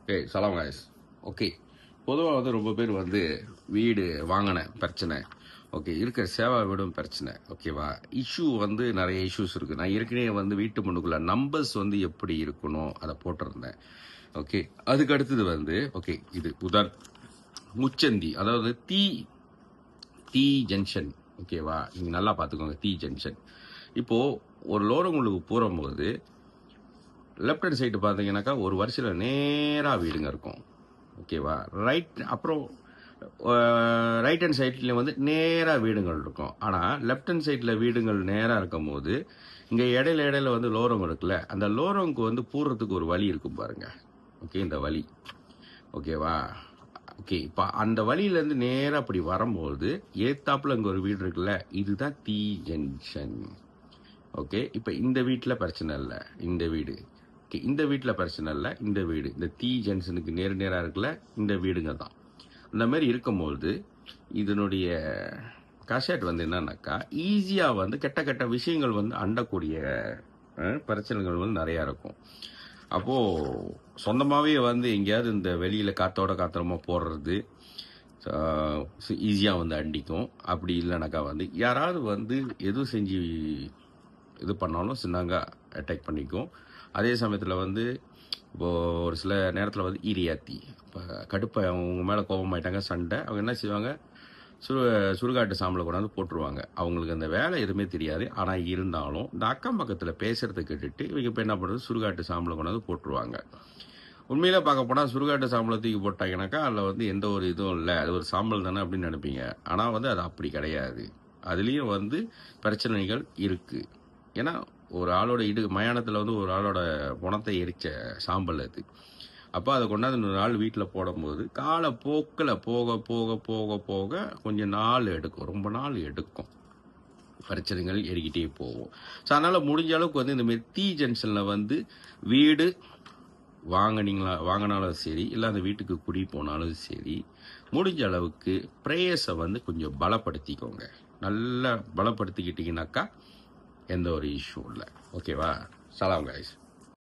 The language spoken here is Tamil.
ஓகே சலாம் காய்ஸ் ஓகே பொதுவாக வந்து ரொம்ப பேர் வந்து வீடு வாங்கின பிரச்சனை. ஓகே இருக்கிற சேவா வீடும் பிரச்சனை. ஓகேவா இஷ்யூ வந்து நிறைய இஷ்யூஸ் இருக்குது நான் ஏற்கனவே வந்து வீட்டு முன்னுக்குள்ள நம்பர்ஸ் வந்து எப்படி இருக்கணும் அதை போட்டிருந்தேன். ஓகே அதுக்கு அடுத்தது வந்து ஓகே இது உதார் முச்சந்தி அதாவது தீ தீ ஜங்ஷன் ஓகேவா நீங்கள் நல்லா பார்த்துக்கோங்க தீ ஜங்ஷன் இப்போது ஒரு லோரங்களுக்கு போகும்போது லெஃப்ட் ஹேண்ட் சைடு பார்த்தீங்கன்னாக்கா ஒரு வரிசையில் நேராக வீடுங்க இருக்கும். ஓகேவா? ரைட் அப்புறம் ரைட் ஹேண்ட் சைட்லேயும் வந்து நேராக வீடுங்கள் இருக்கும். ஆனால் லெஃப்ட் ஹேண்ட் சைடில் வீடுங்கள் நேராக இருக்கும் போது இங்கே இடையில இடையில வந்து லோரம் இருக்குல்ல அந்த லோரங்க்கு வந்து பூர்றதுக்கு ஒரு வழி இருக்கும் பாருங்க. ஓகே இந்த வழி. ஓகேவா? ஓகே இப்போ அந்த வழியிலேருந்து நேராக அப்படி வரும்போது ஏத்தாப்புல இங்கே ஒரு வீடு இருக்குல்ல இதுதான் தீ ஜங்ஷன் ஓகே இப்போ இந்த வீட்டில் பிரச்சனை இல்லை. இந்த வீடு. ஓகே இந்த வீட்டில் பிரச்சனை இல்லை இந்த வீடு. இந்த டி ஜங்ஷனுக்கு நேர் நேராக இருக்குல்ல இந்த வீடுங்க தான் அந்த மாதிரி இருக்கும்போது இதனுடைய கஷேட் வந்து என்னன்னாக்கா ஈஸியாக வந்து கெட்ட கெட்ட விஷயங்கள் வந்து அண்டக்கூடிய பிரச்சனைகள் வந்து நிறையா இருக்கும். அப்போது சொந்தமாகவே வந்து எங்கேயாவது இந்த வெளியில் காத்தோட காத்திரமாக போடுறது ஈஸியாக வந்து அண்டிக்கும். அப்படி இல்லைனாக்கா வந்து யாராவது வந்து எது செஞ்சு இது பண்ணாலும் சின்னாங்க அட்டாக் பண்ணிக்கும். அதே சமயத்தில் வந்து இப்போ ஒரு சில நேரத்தில் வந்து ஈரியாத்தி இப்போ கடுப்பை அவங்க மேலே கோபமாயிட்டாங்க சண்டை. அவங்க என்ன செய்வாங்க? சுரு சுடுகாட்டு சாம்பலை கொண்டாந்து போட்டுருவாங்க. அவங்களுக்கு அந்த வேலை எதுவுமே தெரியாது. ஆனால் இருந்தாலும் இந்த அக்கம் பக்கத்தில் பேசுகிறத கேட்டுட்டு இவங்க இப்போ என்ன பண்ணுறது சுடுகாட்டு சாம்பலை கொண்டாந்து போட்டுருவாங்க. உண்மையில் பார்க்க போனால் சுடுகாட்டு சாம்பலை தூக்கி போட்டாங்கனாக்கா அதில் வந்து எந்த ஒரு இதுவும் இல்லை. அது ஒரு சாம்பல் தானே அப்படின்னு நினைப்பீங்க. ஆனால் வந்து அது அப்படி கிடையாது. அதுலேயும் வந்து பிரச்சனைகள் இருக்குது ஏன்னா ஒரு ஆளோட இடு மயானத்தில் வந்து ஒரு ஆளோட புணத்தை எரிச்ச சாம்பல் அது. அப்போ அதை கொண்டாந்து இன்னொரு நாள் வீட்டில் போடும்போது காலை போக்கில் போக போக போக போக கொஞ்சம் நாள் எடுக்கும். ரொம்ப நாள் எடுக்கும். பிரச்சனைகள் ஏறிக்கிட்டே போவோம் ஸோ அதனால் முடிஞ்ச அளவுக்கு வந்து இந்த மாதிரி டீ ஜங்ஷனில் வந்து வீடு வாங்கினீங்களா வாங்கினாலும் சரி இல்லை அந்த வீட்டுக்கு குடி போனாலும் சரி முடிஞ்ச அளவுக்கு ப்ரேயர்ஸை வந்து கொஞ்சம் பலப்படுத்திக்கோங்க. நல்லா பலப்படுத்திக்கிட்டீங்கன்னாக்கா எந்த ஒரு இஷ்யூ இல்லை. ஓகேவா சலாம் கைஸ்